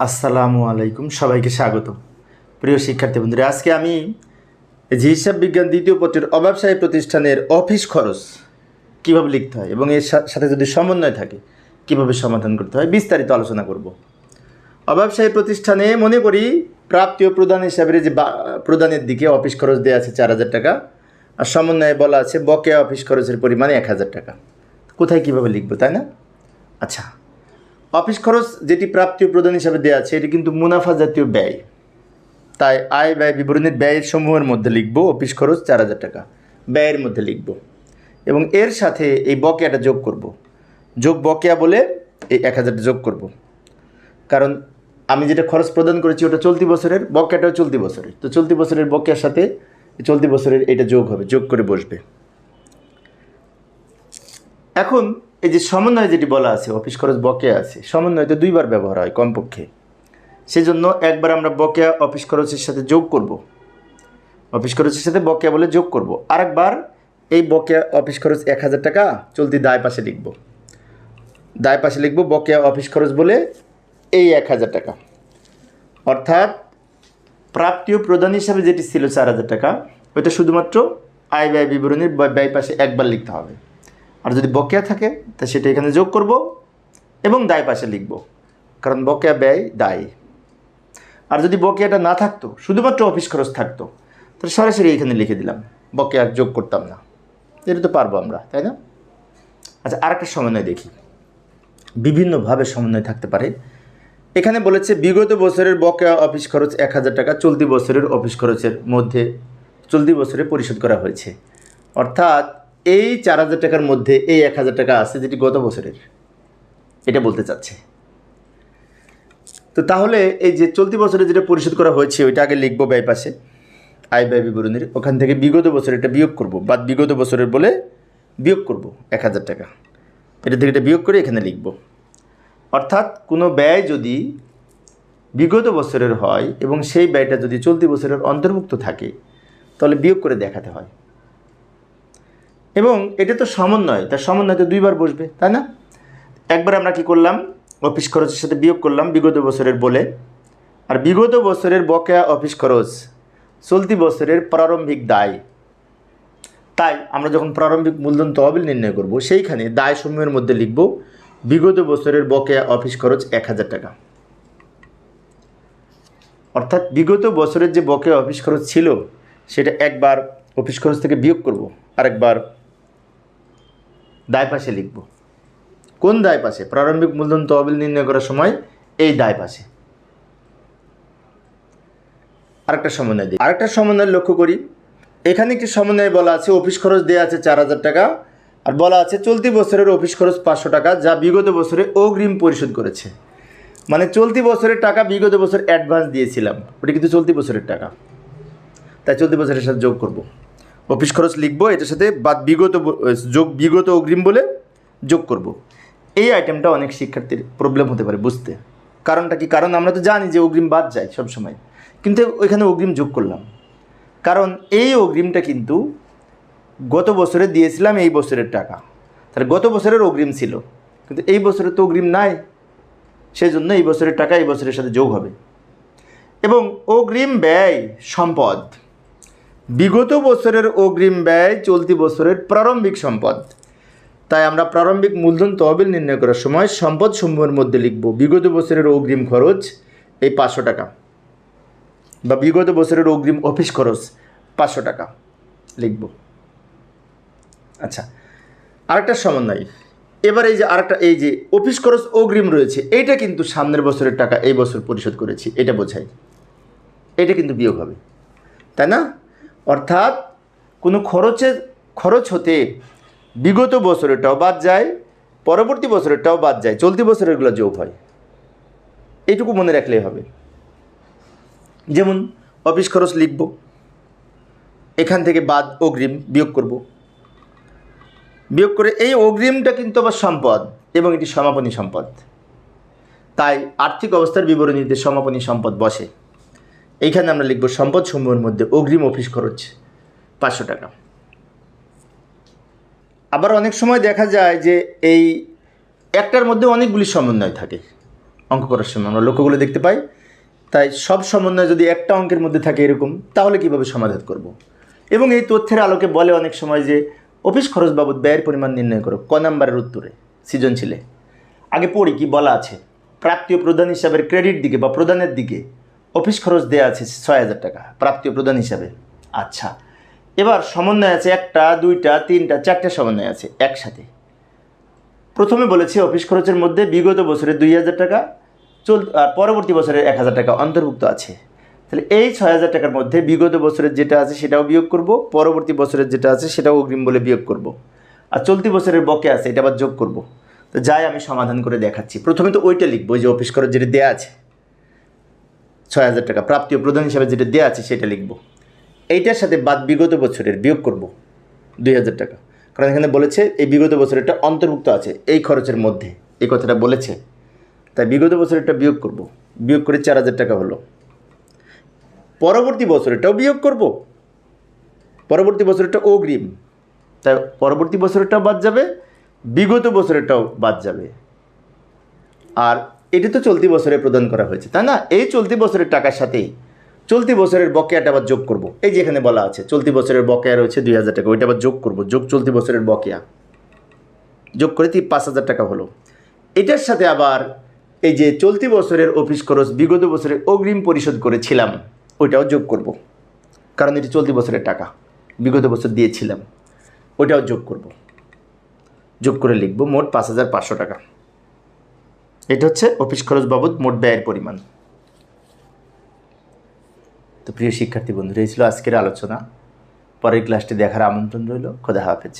আসসালামু আলাইকুম, সবাইকে স্বাগত প্রিয় শিক্ষার্থী বন্ধুরা, আজকে আমি যে হিসাব বিজ্ঞান দ্বিতীয় পত্রের অব্যবসায়ী প্রতিষ্ঠানের অফিস খরচ কীভাবে লিখতে হয় এবং এর সাথে যদি সমন্বয় থাকে, কীভাবে সমাধান করতে হয়, বিস্তারিত আলোচনা করব। অব্যবসায়ী প্রতিষ্ঠানে মনে করি প্রাপ্তি ও প্রদান হিসাবে যে প্রদানের দিকে অফিস খরচ দেওয়া আছে চার হাজার টাকা, আর সমন্বয়ে বলা আছে বকেয়া অফিস খরচের পরিমাণ এক হাজার টাকা। কোথায় কীভাবে লিখব, তাই না? আচ্ছা অফিস খরচ যেটি প্রাপ্তি ও প্রদান হিসাবে দেওয়া আছে, এটি কিন্তু মুনাফা জাতীয় ব্যয়। তাই আয় ব্যয় বিবরণীর ব্যয়ের সমূহের মধ্যে লিখব অফিস খরচ চার হাজার টাকা। ব্যয়ের মধ্যে লিখব। এবং এর সাথে এই বকেয়াটা যোগ করব। যোগ বকেয়া বলে এই এক হাজারটা যোগ করব। কারণ আমি যেটা খরচ প্রদান করেছি ওটা চলতি বছরের, বকেয়াটাও চলতি বছরের। তো চলতি বছরের বকেয়ার সাথে চলতি বছরের এটা যোগ হবে, যোগ করে বসবে। এখন এই যে সমন্বয় যেটি বলা আছে, অফিস খরচ বকেয়া আছে সমন্বয় তো দুইবার ব্যবহার হয় কমপক্ষে। সেজন্য একবার আমরা বকেয়া অফিস খরচের সাথে যোগ করব। অফিস খরচের সাথে বকেয়া বলে যোগ করব। আরেকবার এই বকেয়া অফিস খরচ এক হাজার টাকা, চলতি দায় পাশে লিখব। দায় পাশে লিখব বকেয়া অফিস খরচ বলে এই এক হাজার টাকা। অর্থাৎ প্রাপ্তীয় প্রদান হিসাবে যেটি ছিল চার হাজার টাকা, ওইটা শুধুমাত্র আয় ব্যয় বিবরণীর ব্যয় পাশে একবার লিখতে হবে। আর যদি বকেয়া থাকে, তা সেটা এখানে যোগ করব এবং দায় পাশে লিখব। কারণ বকেয়া ব্যয় দায়। আর যদি বকেয়াটা না থাকতো, শুধুমাত্র অফিস খরচ থাকতো, তাহলে সরাসরি এখানে লিখে দিলাম, বকেয়া যোগ করতাম না। এটা তো পারব আমরা, তাই না? আচ্ছা আরেকটা সমন্বয় দেখি। বিভিন্নভাবে সমন্বয় থাকতে পারে। এখানে বলেছে, বিগত বছরের বকেয়া অফিস খরচ এক হাজার টাকা, চলতি বছরের অফিস খরচের মধ্যে চলতি বছরে পরিশোধ করা হয়েছে। অর্থাৎ এই চার হাজার টাকার মধ্যে এই এক হাজার টাকা আছে যেটি গত বছরের। এটা বলতে চাচ্ছে। তো তাহলে এই যে চলতি বছরে যেটা পরিশোধ করা হয়েছে, ওইটা আগে লিখব ব্যয় পাশে আয় ব্যয় বিবরণীর ওখান থেকে বিগত বছর এটা বিয়োগ করব। বা বিগত বছরের বলে বিয়োগ করব এক হাজার টাকা। এটা থেকে এটা বিয়োগ করে এখানে লিখব। অর্থাৎ কোনো ব্যয় যদি বিগত বছরের হয় এবং সেই ব্যয়টা যদি চলতি বছরের অন্তর্ভুক্ত থাকে, তাহলে বিয়োগ করে দেখাতে হয়। এবং এটা তো সমন্বয়, তার সমন্বয় তো দুইবার বসবে, তাই না? একবার আমরা কি করলাম, অফিস খরচের সাথে বিয়োগ করলাম বিগত বছরের বলে, আর বিগত বছরের বকেয়া অফিস খরচ চলতি বছরের প্রারম্ভিক দায়। তাই আমরা যখন প্রারম্ভিক মূলধন তহবিল নির্ণয় করব, সেইখানে দায় সমূহের মধ্যে লিখব, বিগত বছরের বকেয়া অফিস খরচ এক হাজার টাকা। অর্থাৎ বিগত বছরের যে বকেয়া অফিস খরচ ছিল, সেটা একবার অফিস খরচ থেকে বিয়োগ করব, আরেকবার দায় পাশে লিখব। কোন দায় পাশে? প্রারম্ভিক মূলধন তহবিল নির্ণয় করার সময় এই দায় পাশে। আরেকটা সমন্বয় দিই। আরেকটা সমন্বয় লক্ষ্য করি। এখানে একটি সমন্বয় বলা আছে, অফিস খরচ দেওয়া আছে চার হাজার টাকা আর বলা আছে চলতি বছরের অফিস খরচ পাঁচশো টাকা যা বিগত বছরে অগ্রিম পরিশোধ করেছে। মানে চলতি বছরের টাকা বিগত বছর অ্যাডভান্স দিয়েছিলাম। ওটা কিন্তু চলতি বছরের টাকা। তাই চলতি বছরের সাথে যোগ করব। অফিস খরচ লিখব, এটার সাথে বাদ বিগত যোগ বিগত অগ্রিম বলে যোগ করব। এই আইটেমটা অনেক শিক্ষার্থীর প্রবলেম হতে পারে বুঝতে। কারণটা কি? কারণ আমরা তো জানি যে অগ্রিম বাদ যায় সবসময়। কিন্তু ওইখানে অগ্রিম যোগ করলাম। কারণ এই অগ্রিমটা কিন্তু গত বছরে দিয়েছিলাম এই বছরের টাকা। তাহলে গত বছরের অগ্রিম ছিল। কিন্তু এই বছরে তো অগ্রিম নাই। সেই জন্য এই বছরের টাকা এই বছরের সাথে যোগ হবে। এবং অগ্রিম ব্যয় সম্পদ। বিগত বছরের অগ্রিম ব্যয় চলতি বছরের প্রারম্ভিক সম্পদ। তাই আমরা প্রারম্ভিক মূলধন তহবিল নির্ণয় করার সময় সম্পদ সমূহের মধ্যে লিখব বিগত বছরের অগ্রিম খরচ এই পাঁচশো টাকা বা বিগত বছরের অগ্রিম অফিস খরচ পাঁচশো টাকা লিখব। আচ্ছা আরেকটা সমন্বয়। এবার এই যে আরেকটা, এই যে অফিস খরচ অগ্রিম রয়েছে, এইটা কিন্তু সামনের বছরের টাকা এই বছর পরিশোধ করেছি, এটা বোঝাই। এটা কিন্তু বিয়োগ হবে, তাই না? অর্থাৎ কোনো খরচে খরচ হতে বিগত বছরেরটাও বাদ যায়, পরবর্তী বছরেরটাও বাদ যায়, চলতি বছরেরগুলো যোগ হয়। এইটুকু মনে রাখলেই হবে। যেমন অফিস খরচ লিখব, এখান থেকে বাদ অগ্রিম বিয়োগ করব। বিয়োগ করে এই অগ্রিমটা কিন্তু আবার সম্পদ এবং এটি সমাপনী সম্পদ। তাই আর্থিক অবস্থার বিবরণীতে সমাপনী সম্পদ বসে। এইখানে আমরা লিখব সম্পদ সমূহের মধ্যে অগ্রিম অফিস খরচ পাঁচশো টাকা। আবার অনেক সময় দেখা যায় যে এই একটার মধ্যে অনেকগুলি সমন্বয় থাকে, অঙ্ক করার সময় আমরা লক্ষ্যগুলো দেখতে পাই। তাই সব সমন্বয় যদি একটা অঙ্কের মধ্যে থাকে এরকম, তাহলে কীভাবে সমাধান করব। এবং এই তথ্যের আলোকে বলে অনেক সময় যে অফিস খরচ বাবদ ব্যয়ের পরিমাণ নির্ণয় করো, ক নাম্বারের উত্তরে, সৃজনশীলে। আগে পড়ি কি বলা আছে প্রাপ্তীয় প্রধান হিসাবের ক্রেডিট দিকে বা প্রদানের দিকে অফিস খরচ দেওয়া আছে ছয় হাজার টাকা প্রাপ্তীয় প্রদান হিসাবে। আচ্ছা এবার সমন্বয় আছে একটা, দুইটা, তিনটা, চারটে সমন্বয় আছে একসাথে। প্রথমে বলেছে অফিস খরচের মধ্যে বিগত বছরে দুই হাজার টাকা, চল, আর পরবর্তী বছরে এক হাজার টাকা অন্তর্ভুক্ত আছে। তাহলে এই ছয় হাজার টাকার মধ্যে বিগত বছরের যেটা আছে সেটাও বিয়োগ করব, পরবর্তী বছরের যেটা আছে সেটাও অগ্রিম বলে বিয়োগ করব। আর চলতি বছরের বকে আছে, এটা আবার যোগ করব। তো যাই আমি সমাধান করে দেখাচ্ছি। প্রথমে তো ওইটা লিখব যে অফিস খরচ যেটা দেওয়া আছে। ছয় হাজার টাকা। প্রাপ্তীয় প্রধান হিসাবে যেটা দেওয়া আছে সেটা লিখব। এইটার সাথে বাদ বিগত বছরের বিয়োগ করব দুই হাজার টাকা। কারণ এখানে বলেছে এই বিগত বছরেরটা অন্তর্ভুক্ত আছে এই খরচের মধ্যে। এই কথাটা বলেছে। তাই বিগত বছরেরটা বিয়োগ করব। বিয়োগ করে চার হাজার টাকা হলো। পরবর্তী বছরেরটাও বিয়োগ করব। পরবর্তী বছরেরটা অগ্রিম। তাই পরবর্তী বছরেরটাও বাদ যাবে, বিগত বছরেরটাও বাদ যাবে। আর এটি তো চলতি বছরে প্রদান করা হয়েছে, তাই না? এই চলতি বছরের টাকার সাথেই চলতি বছরের বকেয়াটা আবার যোগ করব। এই যে এখানে বলা আছে, চলতি বছরের বকেয়া রয়েছে দুই হাজার টাকা, ওইটা আবার যোগ করব, যোগ চলতি বছরের বকেয়া। যোগ করে তি পাঁচ হাজার টাকা হলো। এটার সাথে আবার এই যে চলতি বছরের অফিস খরচ, বিগত বছরের অগ্রিম পরিশোধ করেছিলাম, ওইটাও যোগ করব। কারণ এটি চলতি বছরের টাকা, বিগত বছর দিয়েছিলাম, ওইটাও যোগ করব। যোগ করে লিখব মোট পাঁচ হাজার পাঁচশো টাকা। এটা হচ্ছে অফিস খরচ বাবদ মোট ব্যয়ের পরিমাণ। তো প্রিয় শিক্ষার্থী বন্ধুরা, এই ছিল আজকের আলোচনা। পরের ক্লাসটি দেখার আমন্ত্রণ রইল। খোদা হাফেজ।